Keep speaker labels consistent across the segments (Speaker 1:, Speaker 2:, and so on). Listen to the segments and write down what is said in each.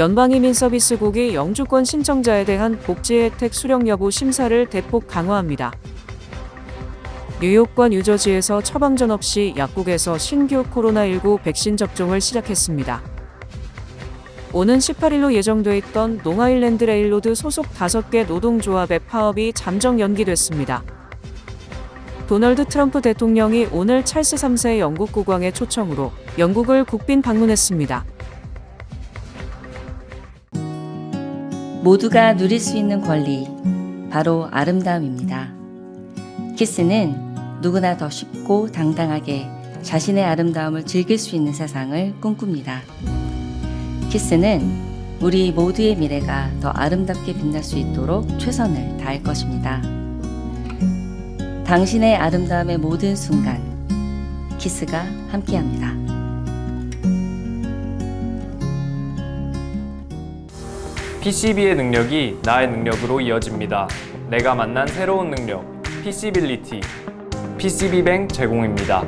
Speaker 1: 연방이민 서비스국이 영주권 신청자에 대한 복지 혜택 수령 여부 심사를 대폭 강화합니다. 뉴욕과 뉴저지에서 처방전 없이 약국에서 신규 코로나19 백신 접종을 시작했습니다. 오는 18일로 예정돼 있던 농아일랜드 레일로드 소속 5개 노동조합의 파업이 잠정 연기됐습니다. 도널드 트럼프 대통령이 오늘 찰스 3세 영국 국왕의 초청으로 영국을 국빈 방문했습니다.
Speaker 2: 모두가 누릴 수 있는 권리, 바로 아름다움입니다. 키스는 누구나 더 쉽고 당당하게 자신의 아름다움을 즐길 수 있는 세상을 꿈꿉니다. 키스는 우리 모두의 미래가 더 아름답게 빛날 수 있도록 최선을 다할 것입니다. 당신의 아름다움의 모든 순간, 키스가 함께합니다.
Speaker 3: PCB의 능력이 나의 능력으로 이어집니다. 내가 만난 새로운 능력, PC빌리티. PCB뱅 제공입니다.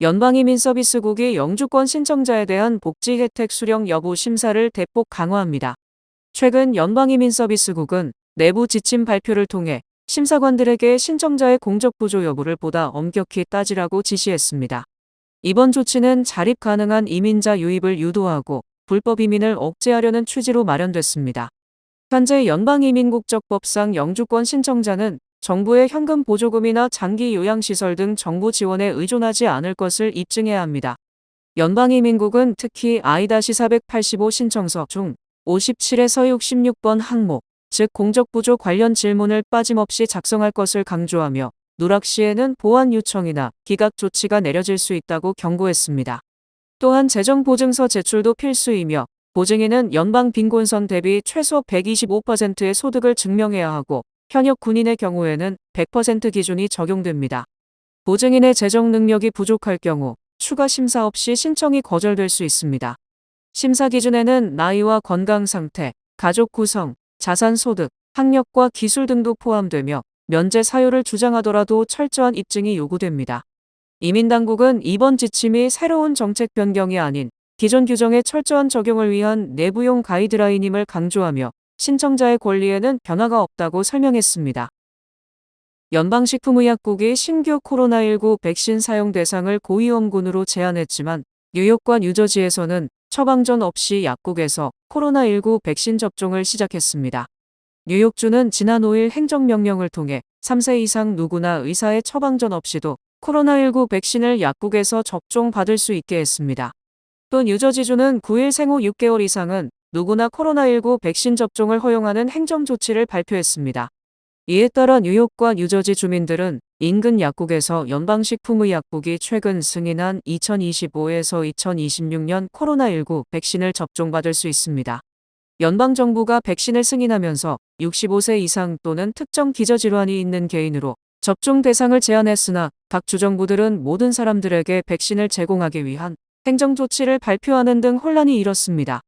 Speaker 1: 연방이민 서비스국이 영주권 신청자에 대한 복지 혜택 수령 여부 심사를 대폭 강화합니다. 최근 연방이민 서비스국은 내부 지침 발표를 통해 심사관들에게 신청자의 공적 보조 여부를 보다 엄격히 따지라고 지시했습니다. 이번 조치는 자립 가능한 이민자 유입을 유도하고 불법 이민을 억제하려는 취지로 마련됐습니다. 현재 연방이민국적법상 영주권 신청자는 정부의 현금 보조금이나 장기 요양시설 등 정부 지원에 의존하지 않을 것을 입증해야 합니다. 연방이민국은 특히 I-485 신청서 중 57에서 66번 항목, 즉 공적부조 관련 질문을 빠짐없이 작성할 것을 강조하며 누락 시에는 보완 요청이나 기각 조치가 내려질 수 있다고 경고했습니다. 또한 재정보증서 제출도 필수이며 보증인은 연방 빈곤선 대비 최소 125%의 소득을 증명해야 하고 현역 군인의 경우에는 100% 기준이 적용됩니다. 보증인의 재정 능력이 부족할 경우 추가 심사 없이 신청이 거절될 수 있습니다. 심사 기준에는 나이와 건강 상태, 가족 구성, 자산 소득, 학력과 기술 등도 포함되며 면제 사유를 주장하더라도 철저한 입증이 요구됩니다. 이민당국은 이번 지침이 새로운 정책 변경이 아닌 기존 규정의 철저한 적용을 위한 내부용 가이드라인임을 강조하며 신청자의 권리에는 변화가 없다고 설명했습니다. 연방식품의약국이 신규 코로나19 백신 사용 대상을 고위험군으로 제한했지만 뉴욕과 뉴저지에서는 처방전 없이 약국에서 코로나19 백신 접종을 시작했습니다. 뉴욕주는 지난 5일 행정명령을 통해 3세 이상 누구나 의사의 처방전 없이도 코로나19 백신을 약국에서 접종받을 수 있게 했습니다. 또 뉴저지주는 9일 생후 6개월 이상은 누구나 코로나19 백신 접종을 허용하는 행정 조치를 발표했습니다. 이에 따라 뉴욕과 뉴저지 주민들은 인근 약국에서 연방식품의약국이 최근 승인한 2025에서 2026년 코로나19 백신을 접종받을 수 있습니다. 연방정부가 백신을 승인하면서 65세 이상 또는 특정 기저질환이 있는 개인으로 접종 대상을 제한했으나 각 주정부들은 모든 사람들에게 백신을 제공하기 위한 행정조치를 발표하는 등 혼란이 일었습니다.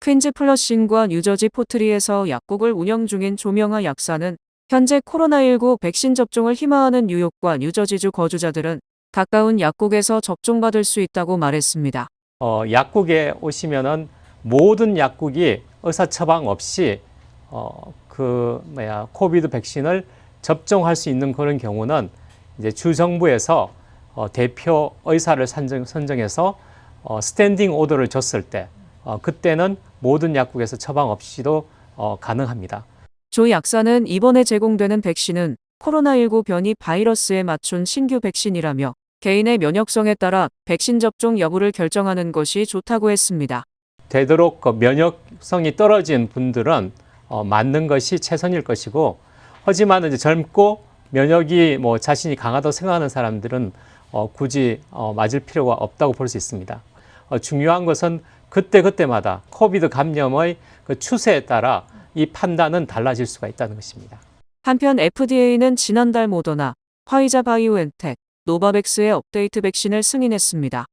Speaker 1: 퀸즈 플러싱과 뉴저지 포트리에서 약국을 운영 중인 조명아 약사는 현재 코로나19 백신 접종을 희망하는 뉴욕과 뉴저지주 거주자들은 가까운 약국에서 접종받을 수 있다고 말했습니다.
Speaker 4: 어, 약국에 오시면은 모든 약국이 의사 처방 없이 어, 그 뭐야 코비드 백신을 접종할 수 있는 그런 경우는 이제 주 정부에서 어, 대표 의사를 선정, 선정해서 어, 스탠딩 오더를 줬을 때 어, 그때는 모든 약국에서 처방 없이도 어, 가능합니다.
Speaker 1: 조 약사는 이번에 제공되는 백신은 코로나19 변이 바이러스에 맞춘 신규 백신이라며 개인의 면역성에 따라 백신 접종 여부를 결정하는 것이 좋다고 했습니다.
Speaker 4: 되도록 그 면역성이 떨어진 분들은 어, 맞는 것이 최선일 것이고 하지만 이제 젊고 면역이 뭐 자신이 강하다고 생각하는 사람들은 어, 굳이 어, 맞을 필요가 없다고 볼 수 있습니다. 어, 중요한 것은 그때 그때마다 코비드 감염의 그 추세에 따라 이 판단은 달라질 수가 있다는 것입니다.
Speaker 1: 한편 FDA는 지난달 모더나, 화이자 바이오엔텍, 노바백스의 업데이트 백신을 승인했습니다.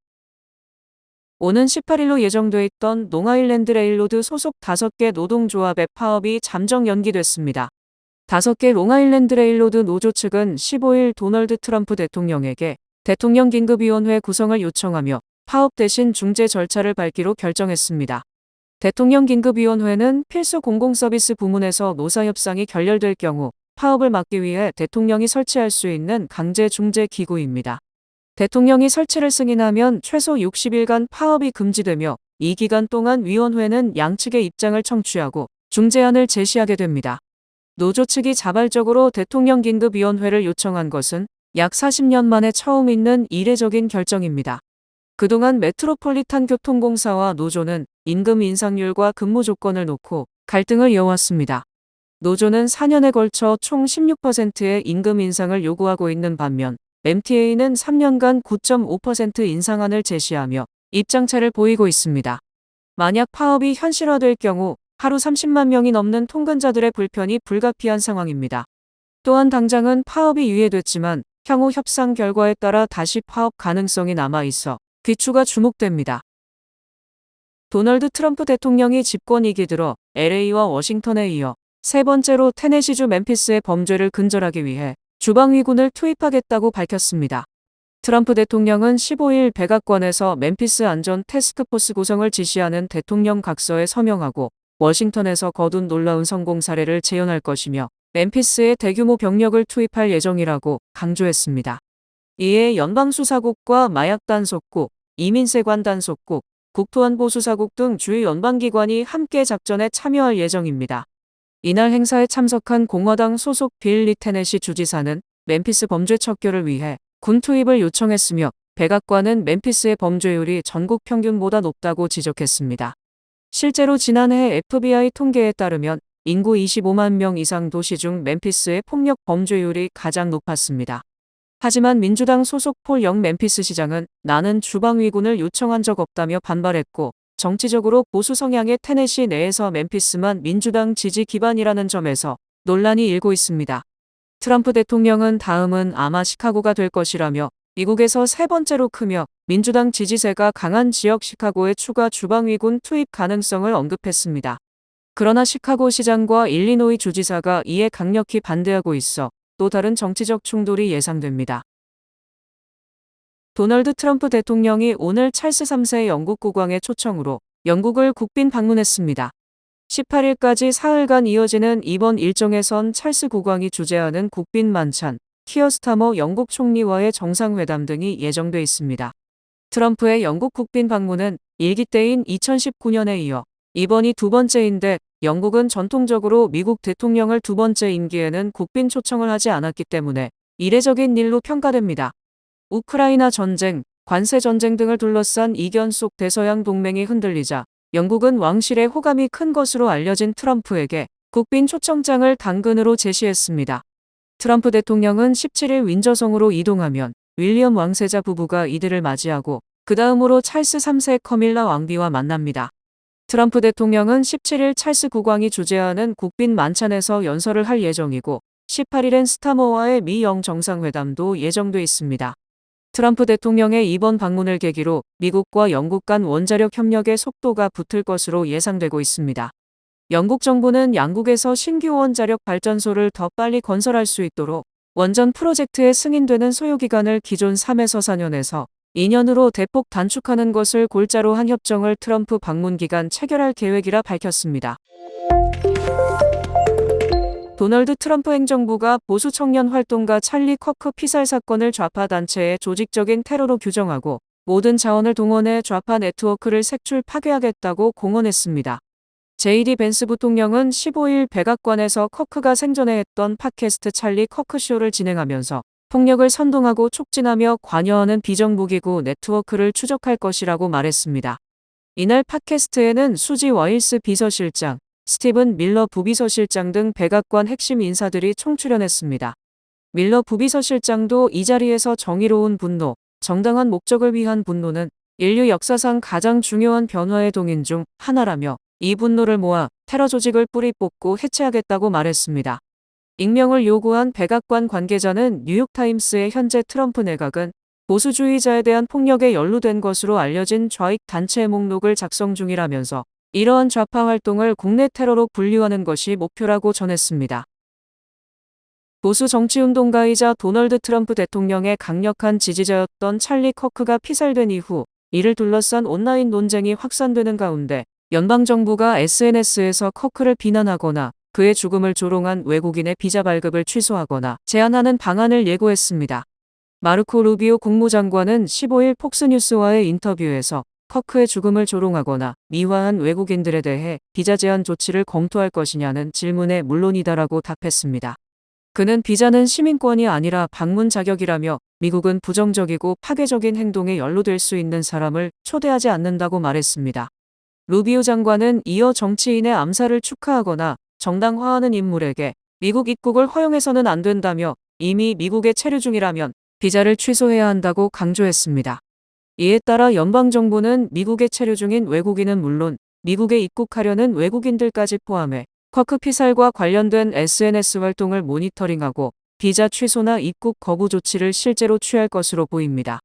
Speaker 1: 오는 18일로 예정돼 있던 농아일랜드 레일로드 소속 5개 노동조합의 파업이 잠정 연기됐습니다. 5개 롱아일랜드 레일로드 노조 측은 15일 도널드 트럼프 대통령에게 대통령 긴급위원회 구성을 요청하며 파업 대신 중재 절차를 밟기로 결정했습니다. 대통령 긴급위원회는 필수 공공서비스 부문에서 노사협상이 결렬될 경우 파업을 막기 위해 대통령이 설치할 수 있는 강제 중재 기구입니다. 대통령이 설치를 승인하면 최소 60일간 파업이 금지되며 이 기간 동안 위원회는 양측의 입장을 청취하고 중재안을 제시하게 됩니다. 노조 측이 자발적으로 대통령 긴급위원회를 요청한 것은 약 40년 만에 처음 있는 이례적인 결정입니다. 그동안 메트로폴리탄 교통공사와 노조는 임금 인상률과 근무 조건을 놓고 갈등을 이어왔습니다. 노조는 4년에 걸쳐 총 16%의 임금 인상을 요구하고 있는 반면 MTA는 3년간 9.5% 인상안을 제시하며 입장차를 보이고 있습니다. 만약 파업이 현실화될 경우 하루 30만 명이 넘는 통근자들의 불편이 불가피한 상황입니다. 또한 당장은 파업이 유예됐지만 향후 협상 결과에 따라 다시 파업 가능성이 남아 있어 귀추가 주목됩니다. 도널드 트럼프 대통령이 집권 이기 들어 LA와 워싱턴에 이어 세 번째로 테네시주 멤피스의 범죄를 근절하기 위해 주방위군을 투입하겠다고 밝혔습니다. 트럼프 대통령은 15일 백악관에서 멤피스 안전 테스크포스 구성을 지시하는 대통령 각서에 서명하고 워싱턴에서 거둔 놀라운 성공 사례를 재현할 것이며 멤피스에 대규모 병력을 투입할 예정이라고 강조했습니다. 이에 연방수사국과 마약단속국, 이민세관 단속국, 국토안보수사국 등 주요 연방기관이 함께 작전에 참여할 예정입니다. 이날 행사에 참석한 공화당 소속 빌 리테넷이 주지사는 멤피스 범죄 척결을 위해 군 투입을 요청했으며 백악관은 멤피스의 범죄율이 전국 평균보다 높다고 지적했습니다. 실제로 지난해 FBI 통계에 따르면 인구 25만 명 이상 도시 중 멤피스의 폭력 범죄율이 가장 높았습니다. 하지만 민주당 소속 폴 영 멤피스 시장은 나는 주방위군을 요청한 적 없다며 반발했고 정치적으로 보수 성향의 테네시 내에서 멤피스만 민주당 지지 기반이라는 점에서 논란이 일고 있습니다. 트럼프 대통령은 다음은 아마 시카고가 될 것이라며 미국에서 세 번째로 크며 민주당 지지세가 강한 지역 시카고의 추가 주방위군 투입 가능성을 언급했습니다. 그러나 시카고 시장과 일리노이 주지사가 이에 강력히 반대하고 있어 또 다른 정치적 충돌이 예상됩니다. 도널드 트럼프 대통령이 오늘 찰스 3세 영국 국왕의 초청으로 영국을 국빈 방문했습니다. 18일까지 사흘간 이어지는 이번 일정에선 찰스 국왕이 주재하는 국빈 만찬, 키어스타머 영국 총리와의 정상회담 등이 예정돼 있습니다. 트럼프의 영국 국빈 방문은 일기 때인 2019년에 이어 이번이 두 번째인데 영국은 전통적으로 미국 대통령을 두 번째 임기에는 국빈 초청을 하지 않았기 때문에 이례적인 일로 평가됩니다. 우크라이나 전쟁, 관세 전쟁 등을 둘러싼 이견 속 대서양 동맹이 흔들리자 영국은 왕실의 호감이 큰 것으로 알려진 트럼프에게 국빈 초청장을 당근으로 제시했습니다. 트럼프 대통령은 17일 윈저성으로 이동하면 윌리엄 왕세자 부부가 이들을 맞이하고 그 다음으로 찰스 3세 커밀라 왕비와 만납니다. 트럼프 대통령은 17일 찰스 국왕이 주재하는 국빈 만찬에서 연설을 할 예정이고 18일엔 스타머와의 미영 정상회담도 예정돼 있습니다. 트럼프 대통령의 이번 방문을 계기로 미국과 영국 간 원자력 협력의 속도가 붙을 것으로 예상되고 있습니다. 영국 정부는 양국에서 신규 원자력 발전소를 더 빨리 건설할 수 있도록 원전 프로젝트에 승인되는 소요기간을 기존 3에서 4년에서 2년으로 대폭 단축하는 것을 골자로 한 협정을 트럼프 방문 기간 체결할 계획이라 밝혔습니다. 도널드 트럼프 행정부가 보수 청년 활동가 찰리 커크 피살 사건을 좌파 단체의 조직적인 테러로 규정하고 모든 자원을 동원해 좌파 네트워크를 색출 파괴하겠다고 공언했습니다. 제이디 벤스 부통령은 15일 백악관에서 커크가 생전에 했던 팟캐스트 찰리 커크쇼를 진행하면서 폭력을 선동하고 촉진하며 관여하는 비정부기구 네트워크를 추적할 것이라고 말했습니다. 이날 팟캐스트에는 수지 와일스 비서실장, 스티븐 밀러 부비서실장 등 백악관 핵심 인사들이 총출연했습니다. 밀러 부비서실장도 이 자리에서 정의로운 분노, 정당한 목적을 위한 분노는 인류 역사상 가장 중요한 변화의 동인 중 하나라며 이 분노를 모아 테러 조직을 뿌리 뽑고 해체하겠다고 말했습니다. 익명을 요구한 백악관 관계자는 뉴욕타임스의 현재 트럼프 내각은 보수주의자에 대한 폭력에 연루된 것으로 알려진 좌익 단체의 목록을 작성 중이라면서 이러한 좌파 활동을 국내 테러로 분류하는 것이 목표라고 전했습니다. 보수 정치운동가이자 도널드 트럼프 대통령의 강력한 지지자였던 찰리 커크가 피살된 이후 이를 둘러싼 온라인 논쟁이 확산되는 가운데 연방정부가 SNS에서 커크를 비난하거나 그의 죽음을 조롱한 외국인의 비자 발급을 취소하거나 제한하는 방안을 예고했습니다. 마르코 루비오 국무장관은 15일 폭스뉴스와의 인터뷰에서 커크의 죽음을 조롱하거나 미화한 외국인들에 대해 비자 제한 조치를 검토할 것이냐는 질문에 물론이다라고 답했습니다. 그는 비자는 시민권이 아니라 방문 자격이라며 미국은 부정적이고 파괴적인 행동에 연루될 수 있는 사람을 초대하지 않는다고 말했습니다. 루비오 장관은 이어 정치인의 암살을 축하하거나 정당화하는 인물에게 미국 입국을 허용해서는 안 된다며 이미 미국에 체류 중이라면 비자를 취소해야 한다고 강조했습니다. 이에 따라 연방정부는 미국에 체류 중인 외국인은 물론 미국에 입국하려는 외국인들까지 포함해 쿼크 피살과 관련된 SNS 활동을 모니터링하고 비자 취소나 입국 거부 조치를 실제로 취할 것으로 보입니다.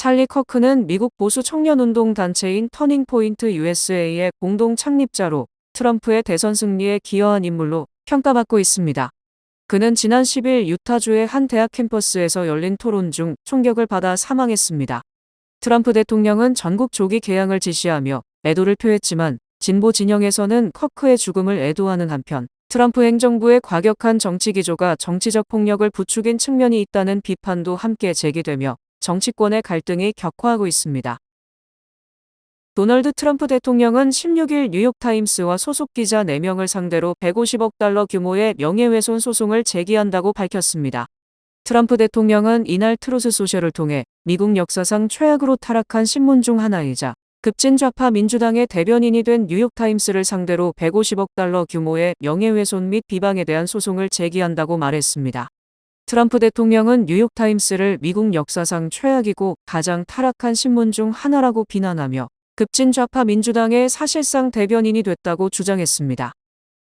Speaker 1: 찰리 커크는 미국 보수 청년 운동 단체인 터닝 포인트 USA의 공동 창립자로 트럼프의 대선 승리에 기여한 인물로 평가받고 있습니다. 그는 지난 10일 유타주의 한 대학 캠퍼스에서 열린 토론 중 총격을 받아 사망했습니다. 트럼프 대통령은 전국 조기 개항을 지시하며 애도를 표했지만 진보 진영에서는 커크의 죽음을 애도하는 한편 트럼프 행정부의 과격한 정치 기조가 정치적 폭력을 부추긴 측면이 있다는 비판도 함께 제기되며 정치권의 갈등이 격화하고 있습니다. 도널드 트럼프 대통령은 16일 뉴욕타임스와 소속 기자 4명을 상대로 150억 달러 규모의 명예훼손 소송을 제기한다고 밝혔습니다. 트럼프 대통령은 이날 트루스 소셜을 통해 미국 역사상 최악으로 타락한 신문 중 하나이자 급진 좌파 민주당의 대변인이 된 뉴욕타임스를 상대로 150억 달러 규모의 명예훼손 및 비방에 대한 소송을 제기한다고 말했습니다. 트럼프 대통령은 뉴욕타임스를 미국 역사상 최악이고 가장 타락한 신문 중 하나라고 비난하며 급진 좌파 민주당의 사실상 대변인이 됐다고 주장했습니다.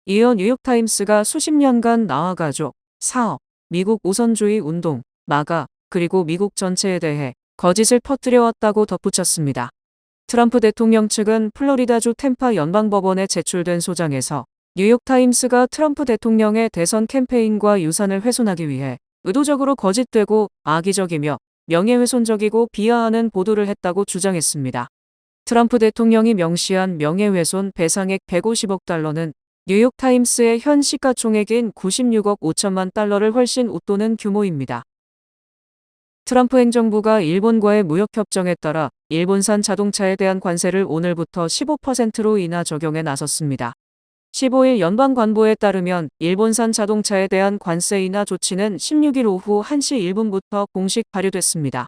Speaker 1: 이어 뉴욕타임스가 수십 년간 나와 가족, 사업, 미국 우선주의 운동, 마가, 그리고 미국 전체에 대해 거짓을 퍼뜨려왔다고 덧붙였습니다. 트럼프 대통령 측은 플로리다주 템파 연방법원에 제출된 소장에서 뉴욕타임스가 트럼프 대통령의 대선 캠페인과 유산을 훼손하기 위해 의도적으로 거짓되고 악의적이며 명예훼손적이고 비하하는 보도를 했다고 주장했습니다. 트럼프 대통령이 명시한 명예훼손 배상액 150억 달러는 뉴욕타임스의 현 시가총액인 96억 5천만 달러를 훨씬 웃도는 규모입니다. 트럼프 행정부가 일본과의 무역협정에 따라 일본산 자동차에 대한 관세를 오늘부터 15%로 인하 적용에 나섰습니다. 15일 연방관보에 따르면 일본산 자동차에 대한 관세 인하 조치는 16일 오후 1시 1분부터 공식 발효됐습니다.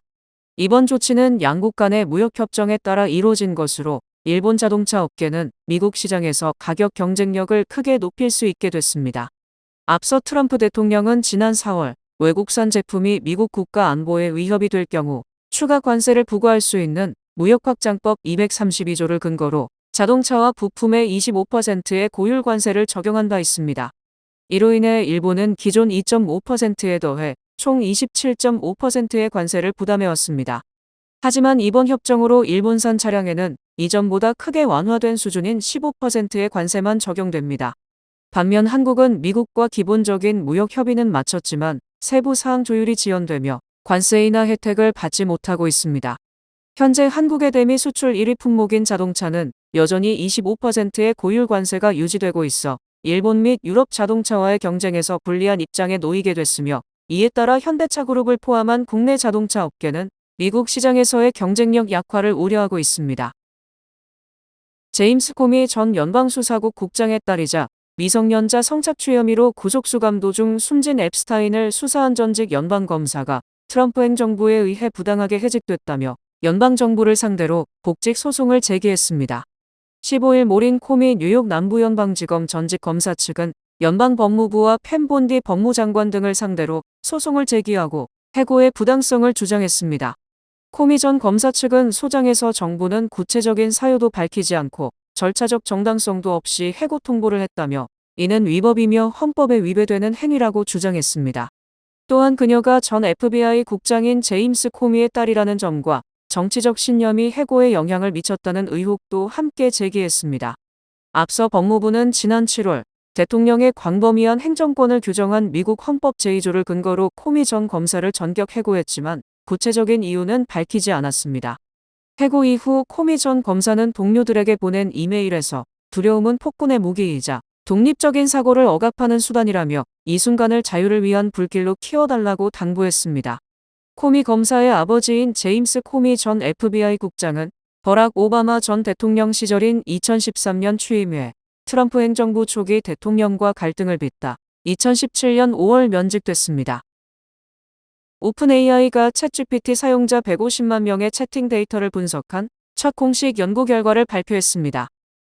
Speaker 1: 이번 조치는 양국 간의 무역협정에 따라 이루어진 것으로 일본 자동차 업계는 미국 시장에서 가격 경쟁력을 크게 높일 수 있게 됐습니다. 앞서 트럼프 대통령은 지난 4월 외국산 제품이 미국 국가 안보에 위협이 될 경우 추가 관세를 부과할 수 있는 무역확장법 232조를 근거로 자동차와 부품의 25%의 고율 관세를 적용한 바 있습니다. 이로 인해 일본은 기존 2.5%에 더해 총 27.5%의 관세를 부담해왔습니다. 하지만 이번 협정으로 일본산 차량에는 이전보다 크게 완화된 수준인 15%의 관세만 적용됩니다. 반면 한국은 미국과 기본적인 무역 협의는 마쳤지만 세부 사항 조율이 지연되며 관세 인하 혜택을 받지 못하고 있습니다. 현재 한국의 대미 수출 1위 품목인 자동차는 여전히 25%의 고율 관세가 유지되고 있어 일본 및 유럽 자동차와의 경쟁에서 불리한 입장에 놓이게 됐으며 이에 따라 현대차 그룹을 포함한 국내 자동차 업계는 미국 시장에서의 경쟁력 약화를 우려하고 있습니다. 제임스 코미 전 연방수사국 국장의 딸이자 미성년자 성착취 혐의로 구속 수 감 도 중 숨진 앱스타인을 수사한 전직 연방검사가 트럼프 행정부에 의해 부당하게 해직됐다며 연방정부를 상대로 복직 소송을 제기했습니다. 15일 모린 코미 뉴욕 남부연방지검 전직 검사 측은 연방법무부와 펜본디 법무장관 등을 상대로 소송을 제기하고 해고의 부당성을 주장했습니다. 코미 전 검사 측은 소장에서 정부는 구체적인 사유도 밝히지 않고 절차적 정당성도 없이 해고 통보를 했다며 이는 위법이며 헌법에 위배되는 행위라고 주장했습니다. 또한 그녀가 전 FBI 국장인 제임스 코미의 딸이라는 점과 정치적 신념이 해고에 영향을 미쳤다는 의혹도 함께 제기했습니다. 앞서 법무부는 지난 7월 대통령의 광범위한 행정권을 규정한 미국 헌법 제2조를 근거로 코미 전 검사를 전격 해고했지만 구체적인 이유는 밝히지 않았습니다. 해고 이후 코미 전 검사는 동료들에게 보낸 이메일에서 두려움은 폭군의 무기이자 독립적인 사고를 억압하는 수단이라며 이 순간을 자유를 위한 불길로 키워달라고 당부했습니다. 코미 검사의 아버지인 제임스 코미 전 FBI 국장은 버락 오바마 전 대통령 시절인 2013년 취임해 트럼프 행정부 초기 대통령과 갈등을 빚다 2017년 5월 면직됐습니다. 오픈AI가 챗GPT 사용자 150만 명의 채팅 데이터를 분석한 첫 공식 연구 결과를 발표했습니다.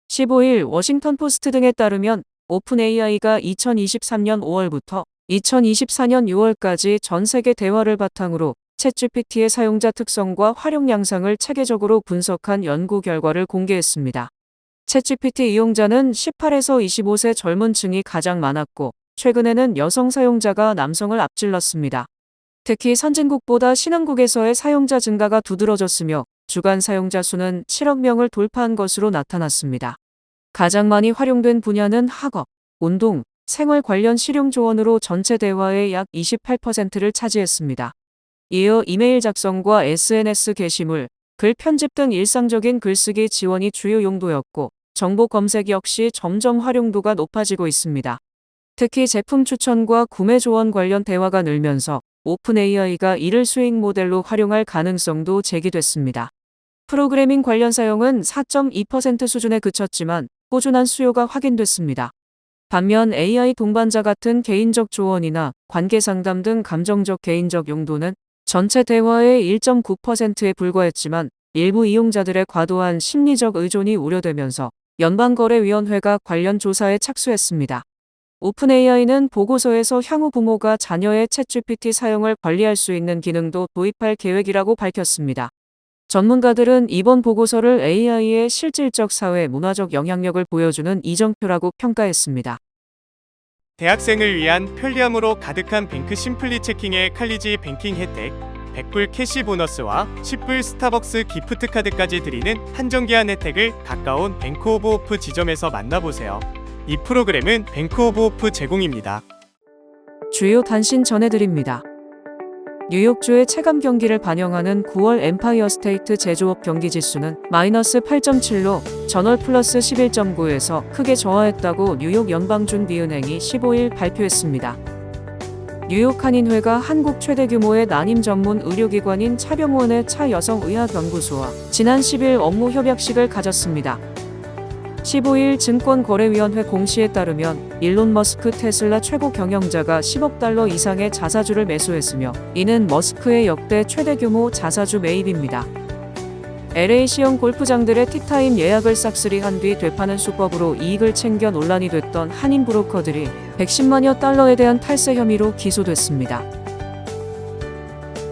Speaker 1: 15일 워싱턴 포스트 등에 따르면 오픈AI가 2023년 5월부터 2024년 6월까지 전 세계 대화를 바탕으로 챗GPT의 사용자 특성과 활용 양상을 체계적으로 분석한 연구 결과를 공개했습니다. 챗GPT 이용자는 18에서 25세 젊은 층이 가장 많았고 최근에는 여성 사용자가 남성을 앞질렀습니다. 특히 선진국보다 신흥국에서의 사용자 증가가 두드러졌으며 주간 사용자 수는 7억 명을 돌파한 것으로 나타났습니다. 가장 많이 활용된 분야는 학업, 운동, 생활 관련 실용 조언으로 전체 대화의 약 28%를 차지했습니다. 이어 이메일 작성과 SNS 게시물, 글 편집 등 일상적인 글쓰기 지원이 주요 용도였고 정보 검색 역시 점점 활용도가 높아지고 있습니다. 특히 제품 추천과 구매 조언 관련 대화가 늘면서 오픈 AI가 이를 수익 모델로 활용할 가능성도 제기됐습니다. 프로그래밍 관련 사용은 4.2% 수준에 그쳤지만 꾸준한 수요가 확인됐습니다. 반면 AI 동반자 같은 개인적 조언이나 관계 상담 등 감정적 개인적 용도는 전체 대화의 1.9%에 불과했지만 일부 이용자들의 과도한 심리적 의존이 우려되면서 연방거래위원회가 관련 조사에 착수했습니다. 오픈AI는 보고서에서 향후 부모가 자녀의 챗GPT 사용을 관리할 수 있는 기능도 도입할 계획이라고 밝혔습니다. 전문가들은 이번 보고서를 AI의 실질적 사회 문화적 영향력을 보여주는 이정표라고 평가했습니다.
Speaker 5: 대학생을 위한 편리함으로 가득한 뱅크 심플리 체킹의 칼리지 뱅킹 혜택 100불 캐시 보너스와 10불 스타벅스 기프트 카드까지 드리는 한정기한 혜택을 가까운 뱅크 오브 오프 지점에서 만나보세요. 이 프로그램은 뱅크 오브 오프 제공입니다.
Speaker 1: 주요 단신 전해드립니다. 뉴욕주의 체감 경기를 반영하는 9월 엠파이어 스테이트 제조업 경기 지수는 마이너스 8.7로 전월 플러스 11.9에서 크게 저하했다고 뉴욕 연방준비은행이 15일 발표했습니다. 뉴욕 한인회가 한국 최대 규모의 난임 전문 의료기관인 차병원의 차 여성의학연구소와 지난 10일 업무 협약식을 가졌습니다. 15일 증권거래위원회 공시에 따르면 일론 머스크 테슬라 최고 경영자가 10억 달러 이상의 자사주를 매수했으며 이는 머스크의 역대 최대 규모 자사주 매입입니다. LA시형 골프장들의 티타임 예약을 싹쓸이 한 뒤 되파는 수법으로 이익을 챙겨 논란이 됐던 한인 브로커들이 110만여 달러에 대한 탈세 혐의로 기소됐습니다.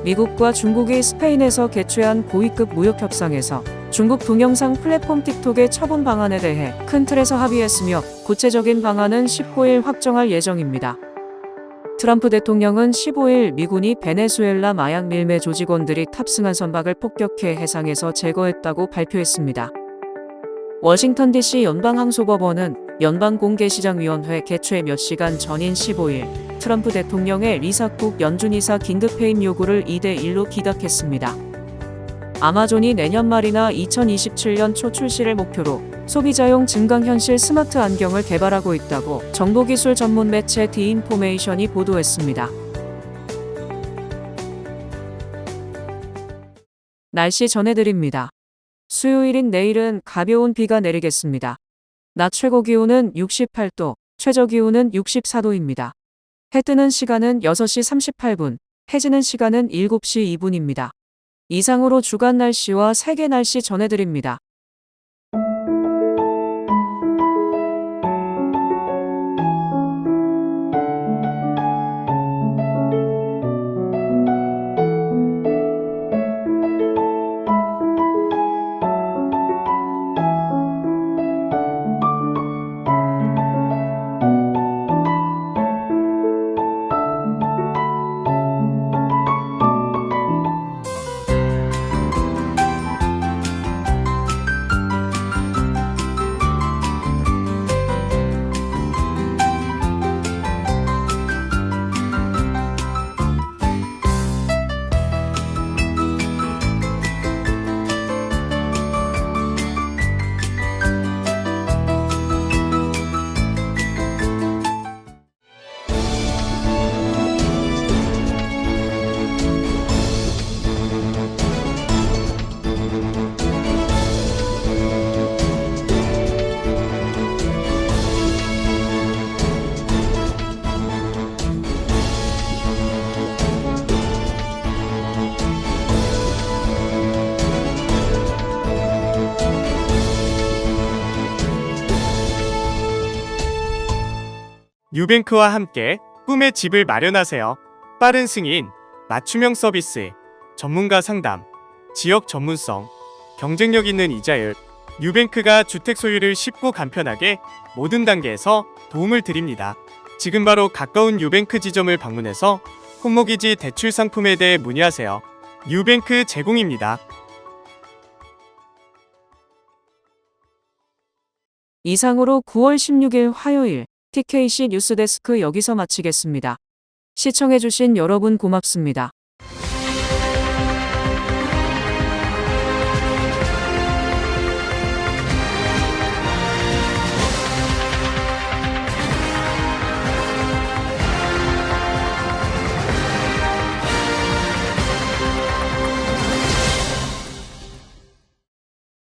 Speaker 1: 미국과 중국이 스페인에서 개최한 고위급 무역 협상에서 중국 동영상 플랫폼 틱톡의 처분 방안에 대해 큰 틀에서 합의했으며 구체적인 방안은 19일 확정할 예정입니다. 트럼프 대통령은 15일 미군이 베네수엘라 마약 밀매 조직원들이 탑승한 선박을 폭격해 해상에서 제거했다고 발표했습니다. 워싱턴 DC 연방항소법원은 연방공개시장위원회 개최 몇 시간 전인 15일 트럼프 대통령의 리사국 연준이사 긴급해임 요구를 2대1로 기각했습니다. 아마존이 내년 말이나 2027년 초 출시를 목표로 소비자용 증강현실 스마트 안경을 개발하고 있다고 정보기술 전문 매체 디인포메이션이 보도했습니다. 날씨 전해드립니다. 수요일인 내일은 가벼운 비가 내리겠습니다. 낮 최고 기온은 68도, 최저 기온은 64도입니다. 해 뜨는 시간은 6시 38분, 해지는 시간은 7시 2분입니다. 이상으로 주간 날씨와 세계 날씨 전해드립니다.
Speaker 5: 유뱅크와 함께 꿈의 집을 마련하세요. 빠른 승인, 맞춤형 서비스, 전문가 상담, 지역 전문성, 경쟁력 있는 이자율. 유뱅크가 주택 소유를 쉽고 간편하게 모든 단계에서 도움을 드립니다. 지금 바로 가까운 유뱅크 지점을 방문해서 홈모기지 대출 상품에 대해 문의하세요. 유뱅크 제공입니다.
Speaker 1: 이상으로 9월 16일 화요일 TKC 뉴스데스크 여기서 마치겠습니다. 시청해주신 여러분 고맙습니다.